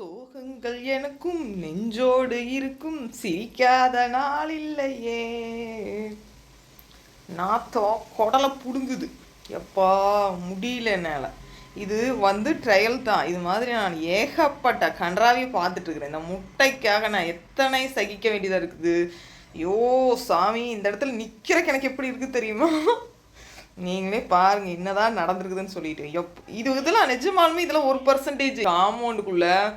சோகங்கள் எனக்கும் நெஞ்சோடு இருக்கும். சிரிக்காத நாள் இல்லையே. நாத்தோ குடலை புடுங்குது. எப்பா முடியல என்னால். இது வந்து ட்ரையல் தான். இது மாதிரி நான் ஏகப்பட்ட கன்றாவியை பார்த்துட்டு இருக்கிறேன் இந்த முட்டைக்காக நான் எத்தனை சகிக்க வேண்டியதாக இருக்குது? ஐயோ சாமி இந்த இடத்துல நிற்கிறக்கு எனக்கு எப்படி இருக்குது தெரியுமா? நீங்களே பாருங்க என்னதான் நடந்திருக்குதுன்னு சொல்லிட்டு. எப் இது இதெல்லாம் நிஜமாலுமே இதில் ஒரு பர்சன்டேஜ் காம்பவுண்டுக்குள்ள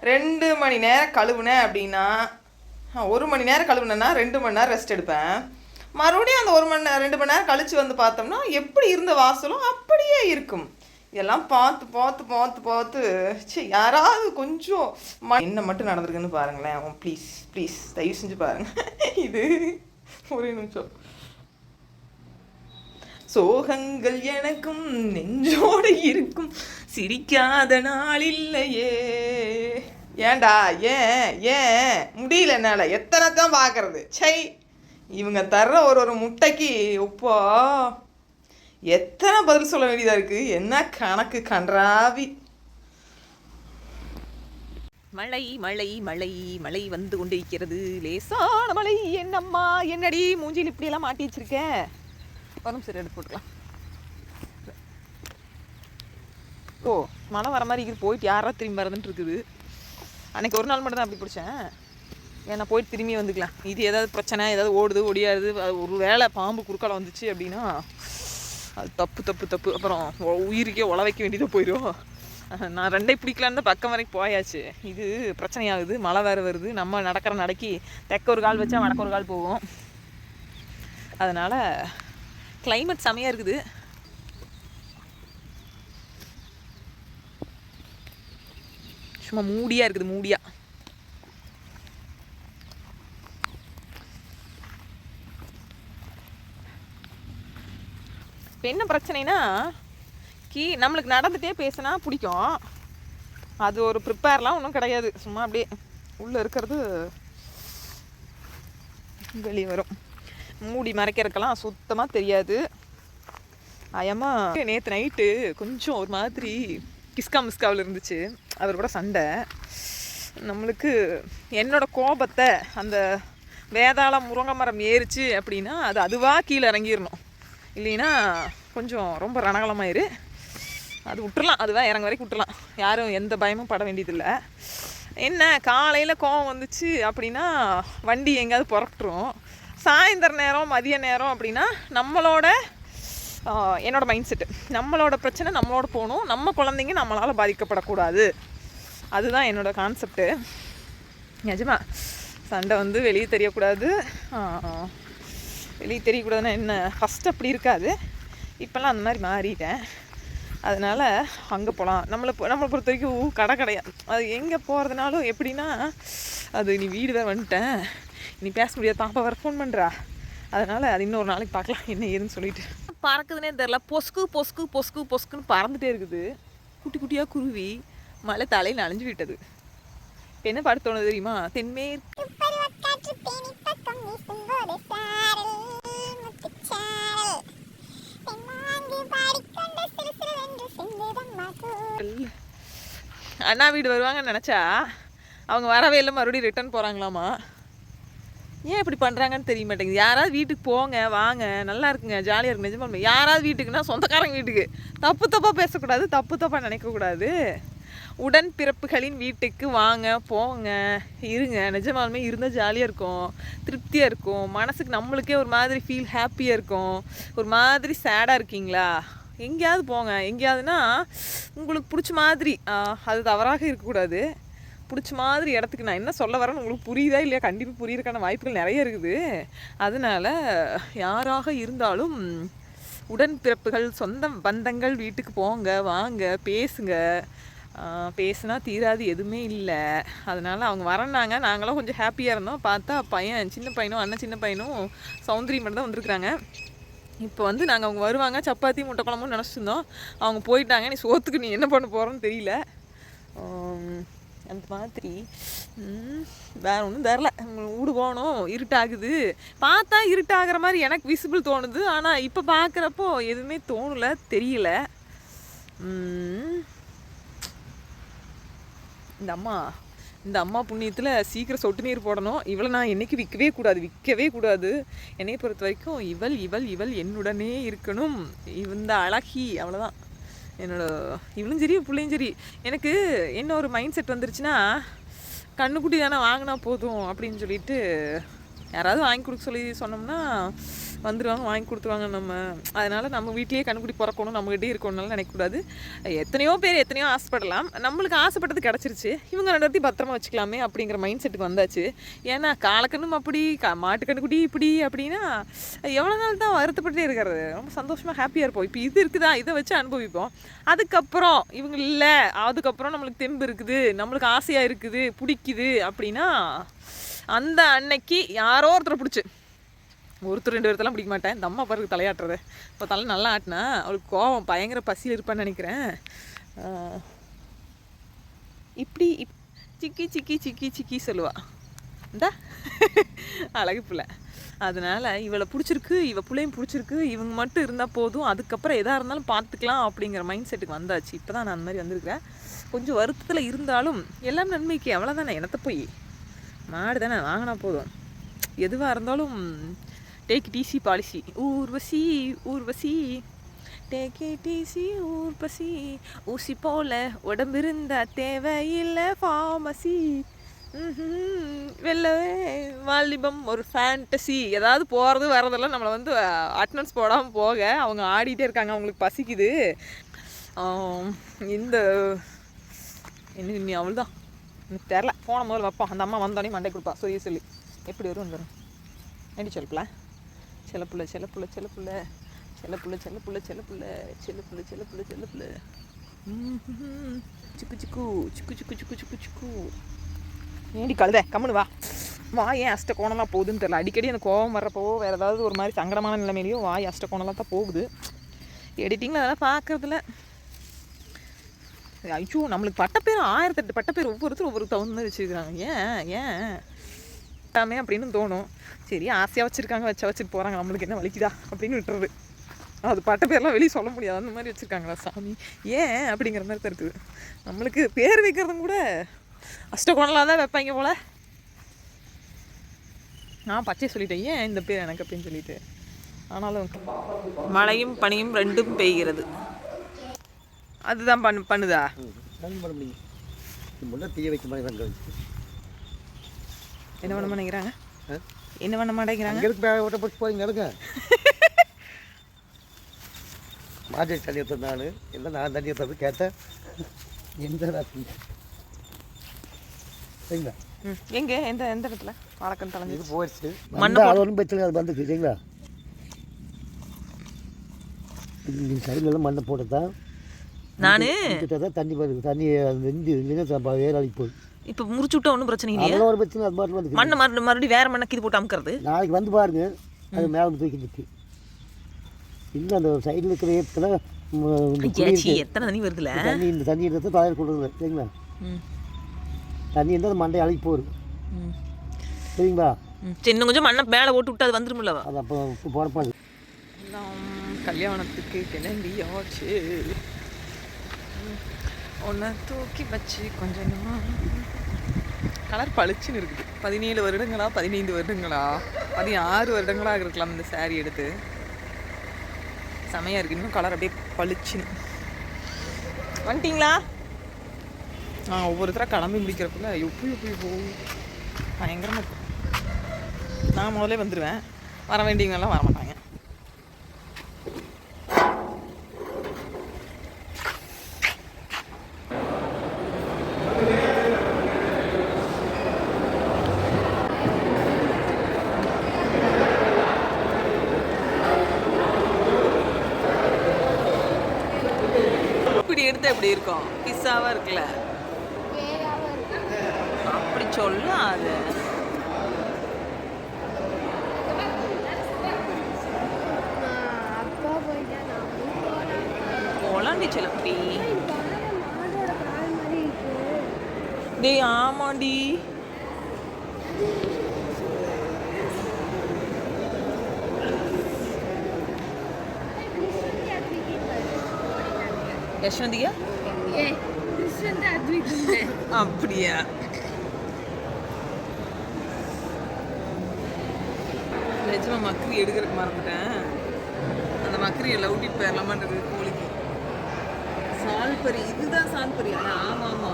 ரெண்டு மணி நேரம் கழுவுனேன் அப்படின்னா ஒரு மணி நேரம் கழுவுனேன்னா ரெண்டு மணி நேரம் ரெஸ்ட் எடுப்பேன். மறுபடியும் அந்த ஒரு மணி நேரம் ரெண்டு மணி நேரம் கழிச்சு வந்து பார்த்தோம்னா எப்படி இருந்த வாசலும் அப்படியே இருக்கும். இதெல்லாம் பார்த்து பார்த்து பார்த்து பார்த்து சே யாராவது கொஞ்சம் ம- என்ன மட்டும் நடந்திருக்குன்னு பாருங்களேன். ப்ளீஸ் ப்ளீஸ் தயவு செஞ்சு பாருங்க. இது ஒரே நிமிஷம். சோகங்கள் எனக்கும் நெஞ்சோடு இருக்கும். சிரிக்காத நாள் இல்லையே ஏண்டா ஏன் ஏன்? முடியல என்னால். எத்தனை தான் பார்க்கறது? சை இவங்க தர்ற ஒரு ஒரு முட்டைக்கு உப்பா எத்தனை பதில் சொல்ல வேண்டியதாக இருக்குது என்ன கணக்கு கன்றாவி. மழை மழை மழை மழை வந்து கொண்டிருக்கிறது. லேசான மழை. என்னம்மா என்னடி மூஞ்சியில் இப்படியெல்லாம் மாட்டி வச்சிருக்கேன் அப்புறம் சரி எடுத்து போட்டுக்கலாம். ஓ மழை வர மாதிரி இருக்குது போயிட்டு யாரா திரும்பி வரதுன்ட்டு இருக்குது. அன்னைக்கு ஒரு நாள் மட்டும் தான் அப்படி பிடிச்சேன். ஏன்னா போயிட்டு திரும்பி வந்துக்கலாம். இது ஏதாவது பிரச்சனை ஏதாவது ஓடுது ஒடியாது அது ஒரு வேளை பாம்பு குறுக்கால வந்துச்சு அப்படின்னா அது தப்பு தப்பு தப்பு. அப்புறம் உயிருக்கே உழ வைக்க வேண்டியதாக போயிடும். நான் ரெண்டே பிடிக்கலான்னு தான் பக்கம் வரைக்கும் போயாச்சு. இது பிரச்சனையாகுது மழை வேறு வருது. நம்ம நடக்கிற நடக்கி தெக்க ஒரு கால் வச்சா வடக்க ஒரு கால் போகும். அதனால் கிளைமேட் செமையாக இருக்குது. சும்மா மூடியாக இருக்குது மூடியாக இப்போ என்ன பிரச்சனைனா கீ நம்மளுக்கு நடந்துகிட்டே பேசினா பிடிக்கும். அது ஒரு ப்ரிப்பேர்லாம் ஒன்றும் கிடையாது. சும்மா அப்படியே உள்ளே இருக்கிறது வெளியே வரும். மூடி மறைக்கிறதுக்கெல்லாம் சுத்தமாக தெரியாது. ஆயம்மா நேற்று நைட்டு கொஞ்சம் ஒரு மாதிரி கிஸ்கா மிஸ்காவில் இருந்துச்சு. அவர் கூட சண்டை. நம்மளுக்கு என்னோட கோபத்தை அந்த வேதாள முருங்கை மரம் ஏறிச்சு அப்படின்னா அது அதுவாக கீழே இறங்கிடணும். இல்லைன்னா கொஞ்சம் ரொம்ப ரணகலமாயிரு. அது விட்டுறலாம். அதுவாக இறங்க வரைக்கும் விட்டுறலாம். யாரும் எந்த பயமும் பட வேண்டியதில்லை. என்ன காலையில் கோவம் வந்துச்சு அப்படின்னா வண்டி எங்கேயாவது புறப்பட்டுரும் சாயந்தர நேரம் மதிய நேரம் அப்படின்னா நம்மளோட என்னோடய மைண்ட் செட்டு நம்மளோட பிரச்சனை நம்மளோட போகணும். நம்ம குழந்தைங்க நம்மளால் பாதிக்கப்படக்கூடாது. அதுதான் என்னோடய கான்செப்ட்டு நிஜமா? சண்டை வந்து வெளியே தெரியக்கூடாது. வெளியே தெரியக்கூடாதுன்னா என்ன? ஃபஸ்ட் அப்படி இருக்காது. இப்போல்லாம் அந்த மாதிரி மாறிட்டேன். அதனால் அங்கே போகலாம் நம்மளை நம்மளை பொறுத்த வரைக்கும் கடை கிடையாது அது எங்கே போகிறதுனாலும் எப்படின்னா அது நீ வீடு வேறு வந்துட்டேன். நீ பேச முடியாது பாப்பா வர ஃபோன் பண்ணுறா அதனால் அது இன்னொரு நாளைக்கு பார்க்கலாம் என்ன ஏதுன்னு சொல்லிட்டு. பறக்குதுன்னே தெரில பொஸ்கு பொஸ்கு பொஸ்கு பொஸ்குன்னு பறந்துட்டே இருக்குது. குட்டி குட்டியாக குருவி மழை தலையில் நனைஞ்சு விட்டது. என்ன பாட தோணுது தெரியுமா? தென்மேற்கு அண்ணா வீடு வருவாங்கன்னு நினச்சா? அவங்க வரவே இல்லை மறுபடியும் ரிட்டர்ன் போகிறாங்களாமா ஏன் இப்படி பண்ணுறாங்கன்னு தெரிய மாட்டேங்குது. யாராவது வீட்டுக்கு போங்க வாங்க நல்லா இருக்குங்க ஜாலியாக இருக்கு நிஜமா யாராவது வீட்டுக்குன்னா சொந்தக்காரங்க வீட்டுக்கு. தப்பு தப்பாக பேசக்கூடாது தப்பு தப்பாக நினைக்கக்கூடாது. உடன் பிறப்புகளின் வீட்டுக்கு வாங்க போங்க இருங்க. நிஜமாலுமே இருந்தால் ஜாலியாக இருக்கும் திருப்தியாக இருக்கும். மனசுக்கு நம்மளுக்கே ஒரு மாதிரி ஃபீல் ஹாப்பியாக இருக்கும். ஒரு மாதிரி சேடாக இருக்கீங்களா? எங்கேயாவது போங்க. எங்கேயாவதுன்னா உங்களுக்கு பிடிச்ச மாதிரி அது தவறாக இருக்கக்கூடாது. பிடிச்ச மாதிரி இடத்துக்கு நான் என்ன சொல்ல வரேன்னு உங்களுக்கு புரியுதா இல்லையா? கண்டிப்பாக புரியறதுக்கான வாய்ப்புகள் நிறைய இருக்குது. அதனால யாராக இருந்தாலும் உடன்பிறப்புகள் சொந்த பந்தங்கள் வீட்டுக்கு போங்க வாங்க பேசுங்க. பேசுனா தீராது எதுவுமே இல்லை. அதனால் அவங்க வரனாங்க நாங்களும் கொஞ்சம் ஹாப்பியாக இருந்தோம். பார்த்தா பையன் சின்ன பையனும் அண்ணன் சின்ன பையனும் சௌந்தரி மட்டும் தான் வந்திருக்குறாங்க. இப்போ வந்து நாங்கள் அவங்க வருவாங்க. சப்பாத்தி முட்டை குழம்புன்னு நினச்சிருந்தோம் அவங்க போயிட்டாங்க. நீ சோத்துக்கு நீ என்ன பண்ண போகிறோன்னு தெரியல. அந்த மாதிரி. வேற ஒன்றும் தெரில வீடு போகணும் இருட்டாகுது. பார்த்தா இருட்டாகிற மாதிரி எனக்கு விசிபிள் தோணுது. ஆனால் இப்போ பார்க்குறப்போ எதுவுமே தோணல தெரியல. இந்த அம்மா இந்த அம்மா புண்ணியத்தில் சீக்கிரம் சொட்டு நீர் போடணும். இவளை நான் என்னைக்கு விற்கவே கூடாது விற்கவே கூடாது. என்னை பொறுத்த வரைக்கும் இவள் இவள் இவள் என்னுடனே இருக்கணும். இந்த அழகி அவ்வளோதான் என்னோட இவளும் சரி பிள்ளையும் சரி. எனக்கு என்ன ஒரு மைண்ட் செட் வந்துருச்சுன்னா கண்ணுக்குட்டி தானே வாங்கினா போதும் அப்படின்னு சொல்லிட்டு யாராவது வாங்கி கொடுக்க சொல்லி சொன்னோம்னா வந்துடுவாங்க வாங்கி கொடுத்துருவாங்க நம்ம. அதனால் நம்ம வீட்லேயே கண்ணுக்குட்டி பிறக்கணும் நம்மகிட்டே இருக்கணும்னால நினைக்கக்கூடாது எத்தனையோ பேர் எத்தனையோ ஆசைப்படலாம். நம்மளுக்கு ஆசைப்பட்டது கிடச்சிருச்சு. இவங்க ரெண்டு பேர்த்தையும் பத்திரமா வச்சுக்கலாமே அப்படிங்கிற மைண்ட் செட்டுக்கு வந்தாச்சு. ஏன்னா காலக்கண்ணும் அப்படி கா மாட்டு கண்ணுக்குட்டி இப்படி அப்படின்னா எவ்வளோ நாள் தான் வருத்தப்பட்டே இருக்கிறது. ரொம்ப சந்தோஷமாக ஹாப்பியாக இருப்போம். இப்போ இது இருக்குதா? இதை வச்சு அனுபவிப்போம். அதுக்கப்புறம் இவங்க இல்லை. அதுக்கப்புறம் நம்மளுக்கு தெம்பு இருக்குது. நம்மளுக்கு ஆசையாக இருக்குது. பிடிக்குது அப்படின்னா அந்த அன்னைக்கு யாரோ ஒருத்தரை பிடிச்சி. ஒருத்தர் ரெண்டு பேர்த்தெல்லாம் பிடிக்க மாட்டேன். இந்த அம்மா பாருக்கு தலையாட்டுறது. இப்போ தலை நல்லா ஆட்டினா அவளுக்கு கோவம் பயங்கர பசியில் இருப்பான்னு நினைக்கிறேன். இப்படி இப் சிக்கி சிக்கி சிக்கி சிக்கி சொல்லுவா. இந்தா. அழகு பிள்ளை. அதனால் இவளை பிடிச்சிருக்கு இவ பிள்ளையும் பிடிச்சிருக்கு இவங்க மட்டும் இருந்தால் போதும் அதுக்கப்புறம் எதாக இருந்தாலும் பார்த்துக்கலாம் அப்படிங்கிற மைண்ட் செட்டுக்கு வந்தாச்சு. இப்போ தான் நான் அந்த மாதிரி வந்திருக்கிறேன். கொஞ்சம் வருத்தத்தில் இருந்தாலும் எல்லாம் நன்மைக்கு அவ்வளோதானே எனத்தை போய்? மாடு தானே வாங்கினா போதும். எதுவாக இருந்தாலும் take it easy policy Urvashi Urvashi take it easy Urvashi ஊசி போல உடம்பு இருந்தா தேவையில்லை ஃபார்மசி வெள்ளவே வாலிபம் ஒரு ஃபேண்டசி ஏதாவது போகிறது வரதெல்லாம் நம்மளை வந்து அட்டனன்ஸ் போடாமல் போக. அவங்க ஆடிட்டே இருக்காங்க அவங்களுக்கு பசிக்குது. இந்த என்ன நீ அவள் தான் எனக்கு தெரில போன முதல்ல வைப்போம் அந்த அம்மா வந்தோடனே மண்டை கொடுப்பா. சொல்லி சொல்லி. எப்படி வரும் வந்துடும் எப்படி செல்லப்புல செல்லப்புள்ள செல்லப்புள்ள செல்லப்புள்ள செல்லப்புள்ள செல்லப்புள்ள செல்லப்புள்ள செல்லப்புள்ள செல்லப்புள்ள செல்லப்புள்ள சிக்கு சிக்கு சிக்கு சிக்கு சிக்கு சிக்கு சிக்கு. ஏடி கழுத கம்முனு வா. வா ஏன் அஷ்ட கோணலாம் போகுதுன்னு தெரியல. அடிக்கடி எனக்கு கோவம் வர்றப்போ வேறு ஏதாவது ஒரு மாதிரி சங்கடமான நிலைமையிலையும் வாய் அஷ்ட கோணலாம் தான் போகுது. எடிட்டிங்கில் அதெல்லாம் பார்க்குறதில்ல ஐயோ நம்மளுக்கு பட்டப்பேர் ஆயிரத்தெட்டு பட்டப்பேர் ஒவ்வொருத்தரும் ஒவ்வொரு தகுந்த மாதிரி வச்சுருக்காங்க ஏன் ஏன்? எல்லாமே அப்படின்னு தோணும். சரி ஆசையாக வச்சுருக்காங்க வச்சா வச்சுட்டு போகிறாங்க நம்மளுக்கு என்ன வலிக்குதா அப்படின்னு விட்டுறது. அது பட்டப்பேர்லாம் வெளியே சொல்ல முடியாது. அந்த மாதிரி வச்சுருக்காங்களா சாமி? ஏன் அப்படிங்கிற மாதிரி தான் இருக்குது. நம்மளுக்கு பேர் வைக்கிறதும் கூட அஷ்டகோணலாக தான் வைப்பாங்க போல. நான் பச்சை சொல்லிட்டேன். ஏன் இந்த பேர் எனக்கு அப்படின்னு சொல்லிட்டு. ஆனாலும் மழையும் பனியும் ரெண்டும் பெய்கிறது. அதுதான் பண்ணு பண்ணுதா? பண்ண முடியும் முன்னே தீய வைக்க மாதிரி வச்சு. என்ன பண்ண மாட்டேங்கிறாங்க? என்ன பண்ண மாட்டேங்கிறாங்க? அங்கே இருக்கு பேக ஓட்ட போட்டு போய் நடங்க மாஜை தண்ணி ஊற்ற நான். இல்லை நான் தண்ணி ஊற்றது கேட்டேன். எந்த ராசி சரிங்களா? எங்க? எந்த எந்த இடத்துல? வாழைக்கண் தலைஞ்சு இது போயிடுச்சு. மண்ணு மண்ணு அது ஒன்றும் பிரச்சனை அது வந்து சரிங்களா? இந்த சைட்லலாம் மண்ணை போட்டு தான் நானு தான் தண்ணி தண்ணி வெந்து இல்லைன்னா வேற அழிப்பு போகுது இப்போ முறிச்சு விட்டா ஒன்றும் பிரச்சனை இல்லையா. அதெல்லாம் ஒரு பிரச்சனை அது மாதிரி வந்து மண்ணை மறுபடியும் மறுபடியும் வேற மண்ணுக்கு இது போட்டு அமுக்கிறது. நாளைக்கு வந்து பாருங்க அது மேலே வந்து தூக்கிட்டு இல்லை அந்த சைடில் இருக்கிற ஐயாச்சி எத்தனை தண்ணி வருதுல? தண்ணி இந்த தண்ணி எடுத்து தலையில் கொடுக்குறது சரிங்களா? ம். தண்ணி இருந்தால் அது மண்டை அழைப்பு போகுது ம். சரிங்களா? இன்னும் கொஞ்சம் மண்ணை மேலே போட்டு விட்டு அது வந்துருமில்லவா அது அப்போ போடப்பாது கல்யாணத்துக்கு கிளம்பியாச்சு ஒன்றை தூக்கி வச்சு கொஞ்சம் கலர் பளிச்சுன்னு இருக்குது. பதினேழு வருடங்களா பதினைந்து வருடங்களா? பதினாறு வருடங்களாக இருக்கலாம் இந்த saree எடுத்து. செமையாக இருக்கு. இன்னும் கலர் அப்படியே பளிச்சுன்னு. வந்துட்டிங்களா? ஆ ஒவ்வொருத்தராக கிளம்பி முடிக்கிறப்பல எப்படி எப்படி போகும் பயங்கரமாக நான் முதல்ல வந்துடுவேன் வர வேண்டியவங்கெல்லாம் வர பேராவாக இருக்குல்ல? அப்படி சொல்லும் அது போலாண்டி செல்லப்படி டேய் ஆமாண்டி. यशवंत அப்படியா? நிஜமா மக்கரி எடுக்கிறதுக்கு மறந்துட்டேன். அந்த மக்கரியை லவுட்டிட்டு போயிடலாமான்றது கோழிக்கு. சால்பரி இதுதான் சால்பரி ஆமா ஆமா.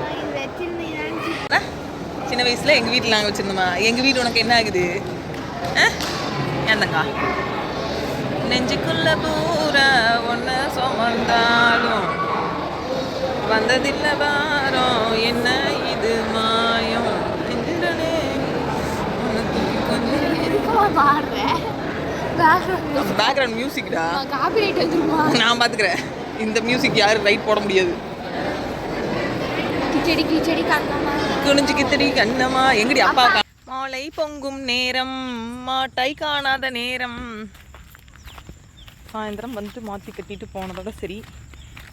நான் இது வச்சிருந்தீங்கன்னா சின்ன வயசுல எங்க வீட்டில் நாங்கள் வச்சிருந்தோமா? எங்க வீடு உனக்கு என்ன ஆகுது? ஏந்தக்கா? நெஞ்சுக்குள்ள பூரா ஒன்ன சுமந்தாலும் வந்ததில்ல வாரம் என்ன இது மாயம்? கொஞ்சம் பாடுறேன் பேக்ரவுண்ட் மியூசிக்டா காப்பிரைட் வந்துருமா நான் பார்த்துக்கிறேன் இந்த மியூசிக் யாரும் ரைட் போட முடியாது. கிச்சடி கிச்சடி கண்ணமா குனிஞ்சு கித்தடி கண்ணம்மா. எங்கடி அப்பா மாலை பொங்கும் நேரம் மாட்டை காணாத நேரம். சாயந்தரம் வந்து மாற்றி கட்டிட்டு போனதோட சரி.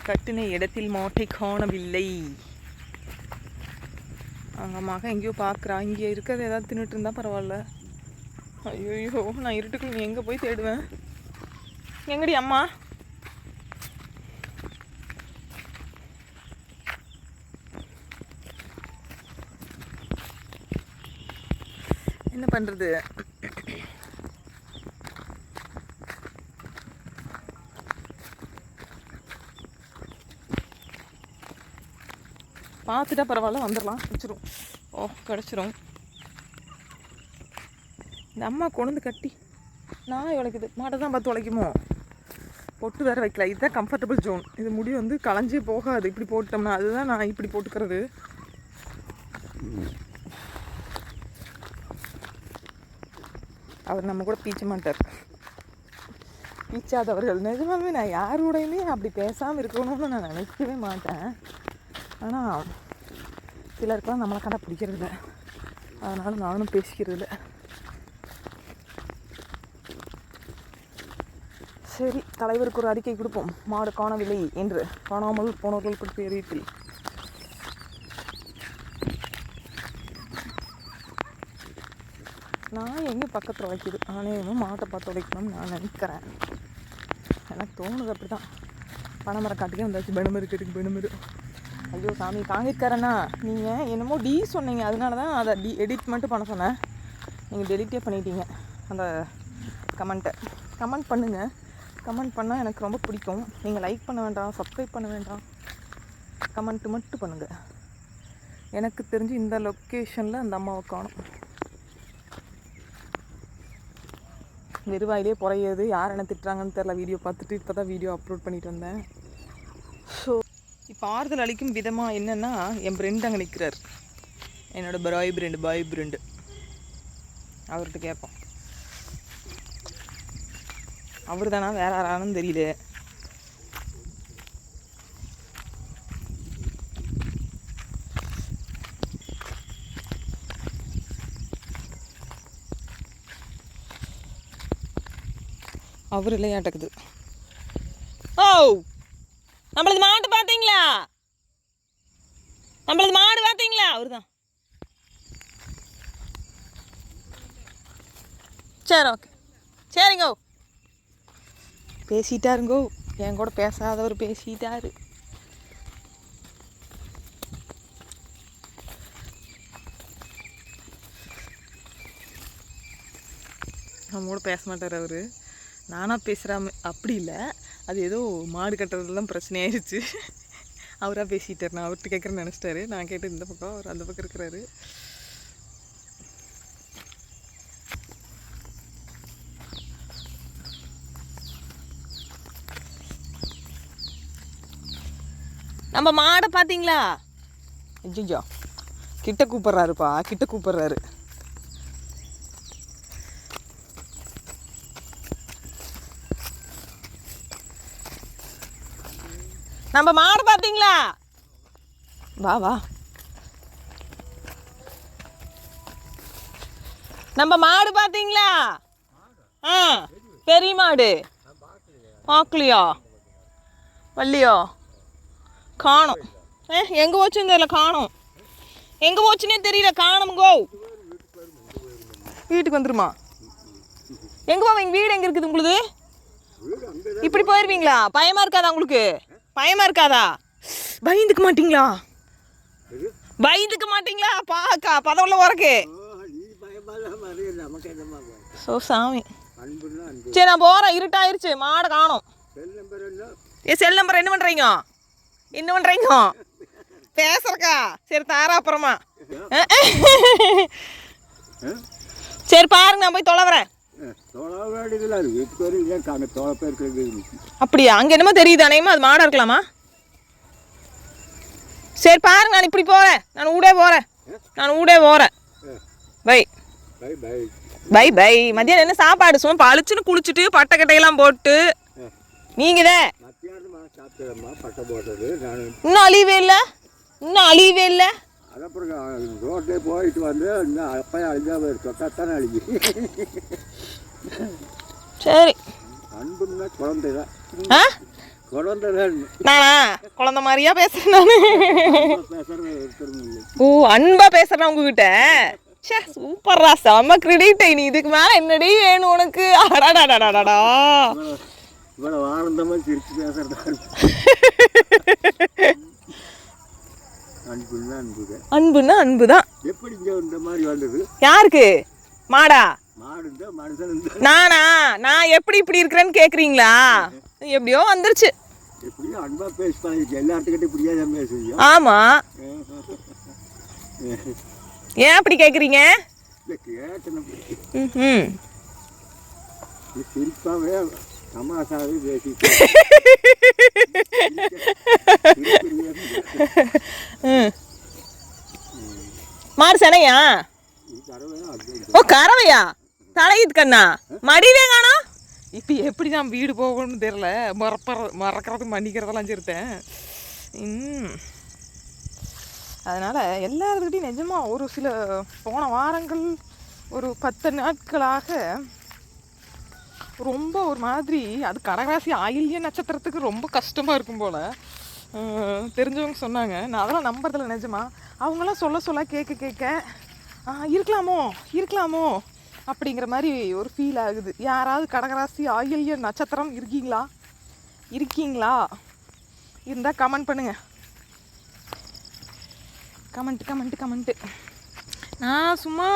கட்டின இடத்தில் மாட்டை காணவில்லை. அவங்க மகன் எங்கேயோ பார்க்குறா. இங்கே இருக்கிறத ஏதாவது தின்னுட்டு இருந்தா பரவாயில்ல. ஐயோ நான் இருட்டுக்குள்ள எங்கே போய் தேடுவேன்? எங்கடி அம்மா? என்ன பண்ணுறது பார்த்துட்டா பரவாயில்ல வந்துடலாம் கிடச்சிரும். ஓ கிடச்சிரும். இந்த அம்மா கொண்டு வந்து கட்டி. நான் உழைக்குது மாட்டை தான் பார்த்து உழைக்குமோ? பொட்டு வேற வைக்கல. இதுதான் கம்ஃபர்டபுள் ஜோன் இது முடி வந்து களைஞ்சே போகாது. இப்படி போட்டோம்னா அதுதான் நான் இப்படி போட்டுக்கிறது. அவர் நம்ம கூட பீச்ச மாட்டார். பீச்சாதவர்கள். நிஜமாலுமே நான் யாரோடையுமே அப்படி பேசாமல் இருக்கணும்னு நான் நினைக்கவே மாட்டேன். ஆனால் சிலருக்குலாம் நம்மளை கண்டா பிடிக்கிறது இல்லை அதனால் நானும் பேசிக்கிறது இல்லை சரி தலைவருக்கு ஒரு அறிக்கை கொடுப்போம். மாடு காணவில்லை என்று. காணாமல் போனவர்கள் பற்றிய ரீதியில் நான் எங்கே பக்கத்தில் வைக்கிது? நானேவும் மாட்டை பார்த்து உடைக்கணும்னு நான் நினைக்கிறேன். எனக்கு தோணுது அப்படி தான் பனைமரம் காட்டுக்கே வந்தாச்சு. பெணுமரு கேட்டுக்கு பெணுமரு ஐயோ சாமி காங்கிக்காரண்ணா நீங்கள் என்னமோ டி சொன்னீங்க. அதனால தான் அதை டி எடிட் மட்டும் பண்ண சொன்னேன். நீங்கள் டெலிட்டே பண்ணிட்டீங்க. அந்த கமெண்ட்டை கமெண்ட் பண்ணுங்கள் கமெண்ட் பண்ணால் எனக்கு ரொம்ப பிடிக்கும். நீங்கள் லைக் பண்ண வேண்டாம் சப்ஸ்கிரைப் பண்ண வேண்டாம். கமெண்ட் மட்டும் பண்ணுங்கள் எனக்கு தெரிஞ்சு இந்த லொக்கேஷனில் அந்த அம்மாவை காணும். வெறுவாயிலே புறையாது யார் என்ன திட்டுறாங்கன்னு தெரில வீடியோ பார்த்துட்டு இப்போ தான் வீடியோ அப்லோட் பண்ணிட்டு வந்தேன். ஸோ ஆறுதல் அளிக்கும் விதமாக என்னென்னா என் ஃப்ரெண்ட் அங்கே நிற்கிறார் என்னோடய பாய் ஃப்ரெண்டு பாய் ஃப்ரெண்டு அவர்கிட்ட கேட்போம். அவர் தானா வேற யாரானு தெரியல. அவர் இல்லையாட்டக்குது. ஓ! நம்மளது மாடு பார்த்தீங்களா? நம்மளது மாடு பார்த்தீங்களா? அவர்தான் சரி ஓகே சரிங்கோ. பேசிட்டாருங்கோ. என் கூட பேசாதவர் பேசிட்டாரு. நம்ம கூட பேச மாட்டார் அவர். நானாக பேசுகிறாம அப்படி இல்லை. அது ஏதோ மாடு கட்டுறதுலாம் பிரச்சனை ஆயிடுச்சு அவராக பேசிட்டார். நான் அவர்கிட்ட கேட்குறேன்னு நினச்சிட்டாரு. நான் கேட்டு இந்த பக்கம் அவர் அந்த பக்கம் இருக்கிறாரு. நம்ம மாடை பார்த்தீங்களா? ஐயோ கிட்ட கூப்பிட்றாருப்பா. கிட்ட கூப்பிட்றாரு. நம்ம மாடு பார்த்தீங்களா? வா வா. நம்ம மாடு பார்த்தீங்களா? ஆ பெரிய மாடு. பார்க்கலையா? வள்ளியோ? காணும். ஏ எங்கே போச்சுன்னு தெரியல காணும். எங்கே போச்சுன்னே தெரியல காணும் கோ. வீட்டுக்கு வந்துருமா? எங்கே போவீங்க வீடு எங்கே இருக்குது உங்களுது இப்படி போயிருவீங்களா? பயமாக இருக்காதா உங்களுக்கு? பயமா இருக்காதா? பயந்துக்க மாட்டீங்களா? பயந்துக்க மாட்டீங்களா? பாக்கா பதவுள்ள உரக்கு ஸோ சாமி. சரி நான் போகிறேன் இருட்டாயிருச்சு. மாடை காணும். செல் நம்பர் என்ன? ஏ செல் நம்பர் என்ன பண்ணுறீங்க என்ன பண்ணுறீங்க பேசுறக்கா. சரி தாரா அப்புறமா. சரி பாருங்க நான் போய் தொலைவுறேன். அது வீட்டுக்கு வரும் அங்கே தோழ பேருக்கு அப்படியா? அங்கே என்னமோ தெரியுது அநேகமா அது மாடாக இருக்கலாமா? சரி பாருங்க நான் இப்படி போகிறேன் நான் ஊடே போகிறேன் நான் ஊடே போகிறேன் bye. Bye bye. Bye bye மதியானம் என்ன சாப்பாடு? சும்மா பளிச்சுன்னு குளிச்சுட்டு பட்டை கட்டையெல்லாம் போட்டு. நீங்கள் தான். போட்டது இன்னும் அழிவே இல்லை? இன்னும் அழிவே இல்லை? ரோட்டே போயிட்டு வந்து இன்னும் அழிஞ்சா அழிஞ்சா தொட்டாத்தானே அழிஞ்சு சரி. அன்புன்னா குழந்தை தான் ஆ? குழந்தை தான் நானா குழந்த மாதிரியா பேசுறேன் நானு. ஓ அன்பா பேசுறேன் உங்ககிட்ட. ச்சே சூப்பர்ரா செம்ம கிரெடிட் நீ இதுக்கு மேல என்னடி வேணும் உனக்கு? அடாடாடாடாடா இவ்வளோ- இவ்வளோ ஆனந்தமாக சிரிச்சு பேசுறதா அன்புன்னா அன்பு தான் எப்படி இந்த மாதிரி வந்தது? யாருக்கு? மாடா? நானா? நான் எப்படி இப்படி இருக்கிறேன்னு கேக்குறீங்களா? எப்படியோ வந்துருச்சு. அன்பா பேசி பழகிச்சு எல்லாத்துக்கிட்ட இப்படியே தான் பேசுவீங்க ஆமா. ஏன் அப்படி கேக்குறீங்க. இது சிரிப்பாகவே தமாசாவே பேசிட்டு ம். மாடு சனையா? ஓ கறவையா? தலையுது கண்ணா. மடிவே காணோம் இப்போ எப்படி நான் வீடு போகணும்னு தெரில மறப்பற மறக்கிறது மன்னிக்கிறதெல்லாம் சரித்தேன் அதனால் எல்லாருக்கிட்டையும் நிஜமாக ஒரு சில போன வாரங்கள் ஒரு பத்து நாட்களாக ரொம்ப ஒரு மாதிரி அது கடகராசி ஆயில்ய நட்சத்திரத்துக்கு ரொம்ப கஷ்டமாக இருக்கும் போல். தெரிஞ்சவங்க சொன்னாங்க. நான் அதெல்லாம் நம்புறதில்ல நிஜமா. அவங்களாம் சொல்ல சொல்ல கேட்க கேட்க இருக்கலாமோ? இருக்கலாமோ? அப்படிங்கிற மாதிரி ஒரு ஃபீல் ஆகுது. யாராவது கடகராசி ஆயில்ய நட்சத்திரம் இருக்கீங்களா? இருக்கீங்களா? இருந்தால் கமெண்ட் பண்ணுங்கள் கமெண்ட் கமெண்ட் கமெண்ட்டு நான் சும்மா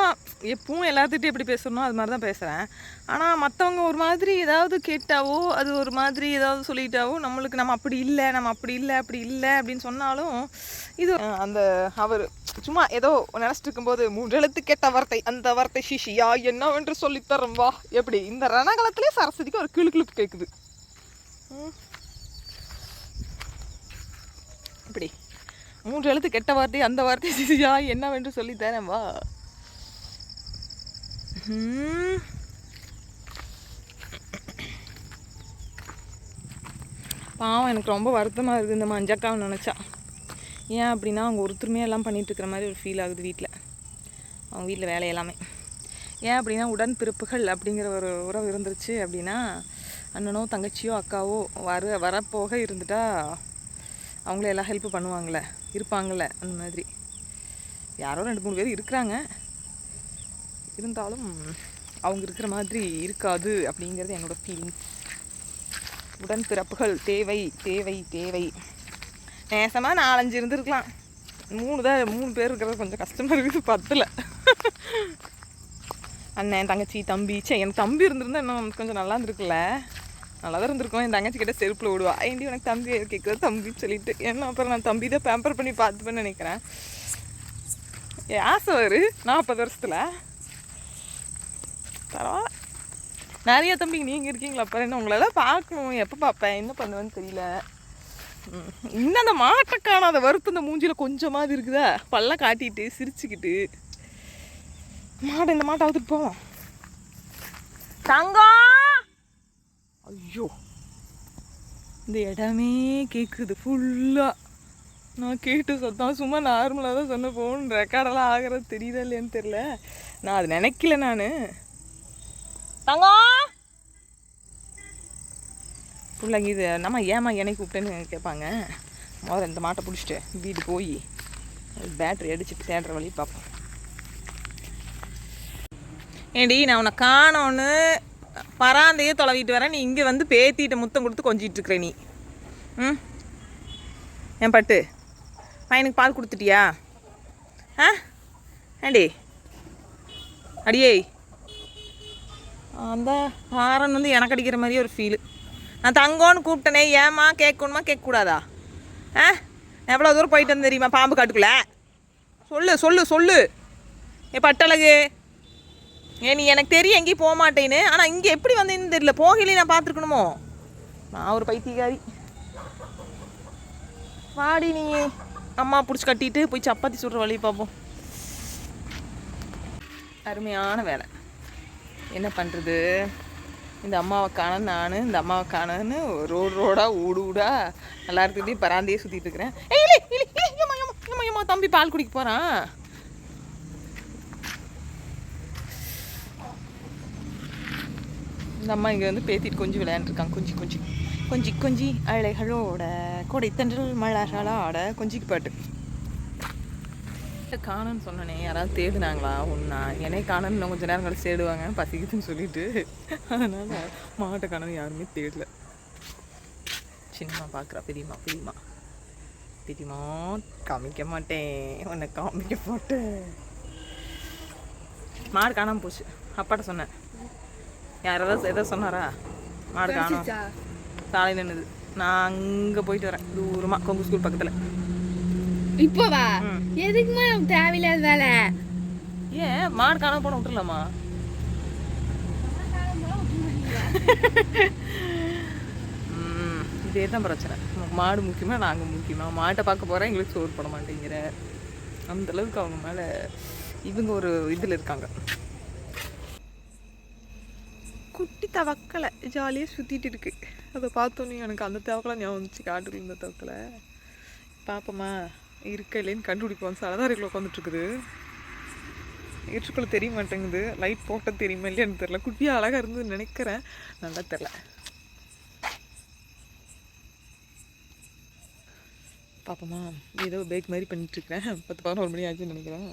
எப்பவும் எல்லாத்துக்கிட்டையும் எப்படி பேசணும் அது மாதிரி தான் பேசுகிறேன் ஆனால் மற்றவங்க ஒரு மாதிரி ஏதாவது கேட்டாவோ அது ஒரு மாதிரி ஏதாவது சொல்லிட்டாவோ நம்மளுக்கு நம்ம அப்படி இல்லை நம்ம அப்படி இல்லை அப்படி இல்லை அப்படின்னு சொன்னாலும் இது அந்த அவர் சும்மா ஏதோ நினச்சிட்டு இருக்கும்போது மூன்றெழுத்து கெட்ட வார்த்தை அந்த வார்த்தை சிஷியா என்னவென்று சொல்லித்தரம் வா எப்படி? இந்த ரணகலத்திலே சரஸ்வதிக்கு ஒரு கிளு கிளுப்பு கேட்குது ம். இப்படி. மூன்று எழுத்து கெட்ட வார்த்தை அந்த வார்த்தை சிஷியா என்னவென்று சொல்லி தரேன். வா. பாவம் எனக்கு ரொம்ப வருத்தமாக இருக்குது இந்த மஞ்சக்காவை நினச்சா. ஏன் அப்படின்னா அவங்க ஒருத்தருமே எல்லாம் பண்ணிட்டு இருக்கிற மாதிரி ஒரு ஃபீல் ஆகுது வீட்டில். அவங்க வீட்டில் வேலை எல்லாமே. ஏன் அப்படின்னா உடன் பிறப்புகள் அப்படிங்கிற ஒரு உறவு இருந்துருச்சு அப்படின்னா அண்ணனோ தங்கச்சியோ அக்காவோ வர வரப்போக இருந்துட்டா அவங்களே எல்லாம் ஹெல்ப் பண்ணுவாங்கள்ல இருப்பாங்கள அந்த மாதிரி. யாரோ ரெண்டு மூணு பேர் இருக்கிறாங்க. இருந்தாலும் அவங்க இருக்கிற மாதிரி இருக்காது அப்படிங்கிறது என்னோடய ஃபீலிங்ஸ் உடன் பிறப்புகள் தேவை தேவை தேவை. நேசமாக நாலஞ்சு இருந்துருக்கலாம். மூணு தான் மூணு பேர் இருக்கிறது கொஞ்சம் கஷ்டமாக இருக்குது பத்தில். அண்ணன் தங்கச்சி தம்பி சே எனக்கு தம்பி இருந்திருந்தா இன்னும் கொஞ்சம் நல்லா இருந்திருக்குல்ல. நல்லா தான் இருந்திருக்கும். என் தங்கச்சி கிட்ட செருப்பில் விடுவா. ஏண்டி உனக்கு தம்பி கேட்குறது தம்பின்னு சொல்லிட்டு. என்ன அப்புறம் நான் தம்பி தான் பேம்பர் பண்ணி பார்த்துப்பேன்னு நினைக்கிறேன். ஆசை வரு நாற்பது வருஷத்தில். பரவாயில்ல. நிறைய தம்பி நீங்கள் இருக்கீங்களா? அப்புறம் என்ன உங்களெல்லாம் பார்க்கணும். எப்போ பார்ப்பேன்? என்ன பண்ணுவேன்னு தெரியல. இன்னும் அந்த மாட்டை காணாத வருத்தம் இந்த மூஞ்சியில் கொஞ்சமாவது இருக்குதா? பல்ல காட்டிட்டு சிரிச்சுக்கிட்டு. மாடு இந்த மாட்டை அவுத்துட்டு போவோம் தங்கம் ஐயோ. இந்த இடமே கேட்குது ஃபுல்லாக நான் கேட்டு சத்தம் சும்மா நார்மலாக தான் சொன்ன ஃபோன் ரெக்கார்டெல்லாம் ஆகிறது தெரியுதா இல்லையான்னு தெரில நான் அது நினைக்கல நான். தங்கம் பிள்ளைங்க இது நம்ம ஏமா என்னை கூப்பிட்டேன்னு கேட்பாங்க. முதல்ல இந்த மாட்டை பிடிச்சிட்டு வீடு போய் பேட்ரி அடிச்சுட்டு தேடுற வழி பார்ப்போம். ஏண்டி நான் உன்னை காணோன்னு பராந்தையே தொலைவிட்டு வரேன். நீ இங்கே வந்து பேத்திட்ட முத்தம் கொடுத்து கொஞ்சிட்டு இருக்கிற நீ. ம்? என் பட்டு? பையனுக்கு பால் கொடுத்துட்டியா? ஆ? ஏண்டி? அடியே. அந்த ஹாரன் வந்து எனக்கு அடிக்கிற மாதிரியே ஒரு ஃபீலு நான் தங்கோன்னு கூப்பிட்டனே ஏம்மா கேட்கணுமா? கேட்கக்கூடாதா? ஆ? எவ்வளோ தூரம் போயிட்டு வந்து தெரியுமா பாம்பு காட்டுக்குள்ள? சொல்லு சொல்லு சொல்லு. ஏ பட்டழகு. ஏ நீ எனக்கு தெரியும் எங்கேயும் போக மாட்டேன்னு. ஆனால் இங்கே எப்படி வந்தேன்னு தெரியல. போகலையே நான் பார்த்துருக்கணுமோ? நான் ஒரு பைத்தியக்காரி. வாடி நீ. அம்மா பிடிச்சி கட்டிட்டு போய் சப்பாத்தி சுடுற வழி பார்ப்போம். அருமையான வேலை. என்ன பண்ணுறது இந்த அம்மாவை காண நான் இந்த அம்மாவை காணன்னு ரோடு ரோடாக ஊடு ஊடா எல்லாத்துக்கிட்டையும் பராந்தியே சுற்றிட்டு இருக்கிறேன். ஏய் இல்லை இல்லை தம்பி பால் குடிக்க போகிறான் இந்த அம்மா இங்கே வந்து பேத்திட்டு கொஞ்சம் விளையாண்டுருக்காங்க. கொஞ்சம் கொஞ்சம் கொஞ்சி கொஞ்சி அழைகளோட கொடை தன்றல் மலர்களாட கொஞ்சிக்கு பாட்டு. காணன்னு சொன்னனே யாராவது தேடுனாங்களா? ஒன்றா என்னை காணன்னு இன்னும் கொஞ்ச நேரம் கழிச்சு தேடுவாங்க பசிக்குதுன்னு சொல்லிட்டு. அதனால் மாட்டை காணன்னு யாருமே தேடல. சின்னம்மா பார்க்குறா பெரியம்மா பெரியம்மா. பெரியம்மா காமிக்க மாட்டேன். உன்னை காமிக்க மாட்டேன். மாடு காணாமல் போச்சு. அப்பாட்ட சொன்னேன். யாராவது எதாவது சொன்னாரா? மாடு காணோம். சாலை நின்னுது. நான் அங்கே போயிட்டு வரேன். தூரமாக கொங்கு ஸ்கூல் பக்கத்தில். இப்போ வா எதுக்குமா நமக்கு தேவையில்லாத வேலை? ஏன்? மாடு காணாம போன விட்டுலாமா இதே தான் பிரச்சனை. மாடு முக்கியமா நாங்கள் முக்கியமா? மாட்டை பார்க்க போகிறேன் எங்களுக்கு சோறு போட மாட்டேங்கிற. அந்த அளவுக்கு அவங்க மேலே இவங்க ஒரு இதில் இருக்காங்க. குட்டி தவக்கலை ஜாலியாக சுற்றிட்டு இருக்கு. அதை பார்த்தோன்னே எனக்கு அந்த தவக்கலை ஞாபகம் வந்துச்சு. காட்டுக்குள்ள இருந்த தவக்கலை. பார்ப்போமா இருக்க இல்லைன்னு கண்டுபிடிப்போம். சலதாரிக்குள்ள உட்காந்துட்டு இருக்குது ஏற்றுக்குள்ள தெரிய மாட்டேங்குது. லைட் போட்டால் தெரியுமா இல்லையான்னு தெரில குட்டியாக அழகாக இருந்ததுன்னு நினைக்கிறேன். நல்லா தெரில பாப்போமா ஏதோ பேக் மாதிரி பண்ணிட்டுருக்கிறேன் பத்து பதினோரு மணி ஆச்சுன்னு நினைக்கிறேன்.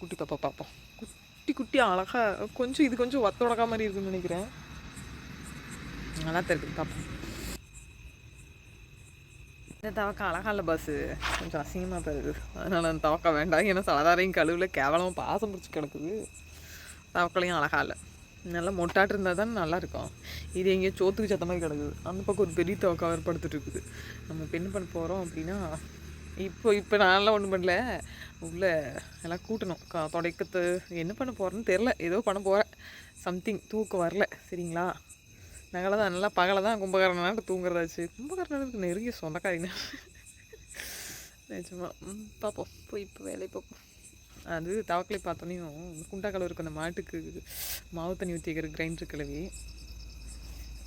குட்டி பாப்பா பார்ப்போம் குட்டி குட்டி அழகாக கொஞ்சம் இது கொஞ்சம் ஒத்தொடக்கா மாதிரி இருக்குன்னு நினைக்கிறேன். நல்லா தெரியுது பார்ப்போம் இந்த தவக்கா அழகா இல்லை பஸ்ஸு கொஞ்சம் அசிங்கமாக தருது அதனால் அந்த தவக்கா வேண்டாம். ஏன்னா சலதாரையும் கழுவில் கேவலமாக பாசம் பிடிச்சி கிடக்குது. தவக்கலையும் அழகா இல்லை. நல்லா மொட்டாட்டு இருந்தால் தான் நல்லாயிருக்கும் இது எங்கேயோ சோத்துக்கு சத்த மாதிரி கிடக்குது. அந்த பக்கம் ஒரு பெரிய தவக்கா ஏற்படுத்திட்டு இருக்குது. நம்ம இப்போ என்ன பண்ண போகிறோம் அப்படின்னா இப்போ இப்போ நான்லாம் ஒன்றும் பண்ணல. உள்ளே எல்லாம் கூட்டணும். கா துடைக்கத்து என்ன பண்ண போகிறேன்னு தெரில ஏதோ பண்ண போகிறேன் சம்திங் தூக்கம் வரல. சரிங்களா? நகலை தான் நல்லா பகலை தான் கும்பகரணாட்டு தூங்குறதாச்சு. கும்பகரணனுக்கு நெருங்கிய சொந்தக்காரிங்க. நிஜமா பார்ப்போம் போய் இப்போ வேலையை பார்ப்போம் அது தவக்கலை பார்த்தோன்னையும் குண்டா இருக்கும் அந்த மாட்டுக்கு மாவு தண்ணி ஊற்றி வைக்கிற கிரைண்டர் கழுவி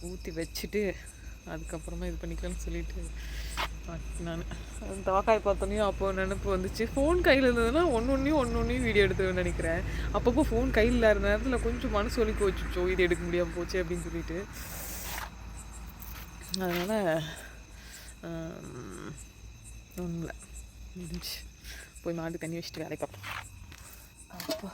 ஊற்றி வச்சுட்டு அதுக்கப்புறமா இது பண்ணிக்கலாம்னு சொல்லிட்டு நான். தவாக்காய் பார்த்தோன்னே அப்போ நினப்பு வந்துச்சு. ஃபோன் கையில் இருந்ததுன்னா ஒன்று ஒன்றையும் ஒன்று ஒன்றையும் வீடியோ எடுத்துவேன்னு நினைக்கிறேன். அப்பப்போ ஃபோன் கையில் இல்லாத நேரத்தில் கொஞ்சம் மனசு வலி போச்சுச்சோ இது எடுக்க முடியாமல் போச்சு அப்படின்னு சொல்லிட்டு. அதனால் ஒன்றும் இல்லை முடிஞ்சு. போய் மாட்டு தண்ணி வச்சுட்டு வேலைக்கு பார்ப்போம் அப்போ.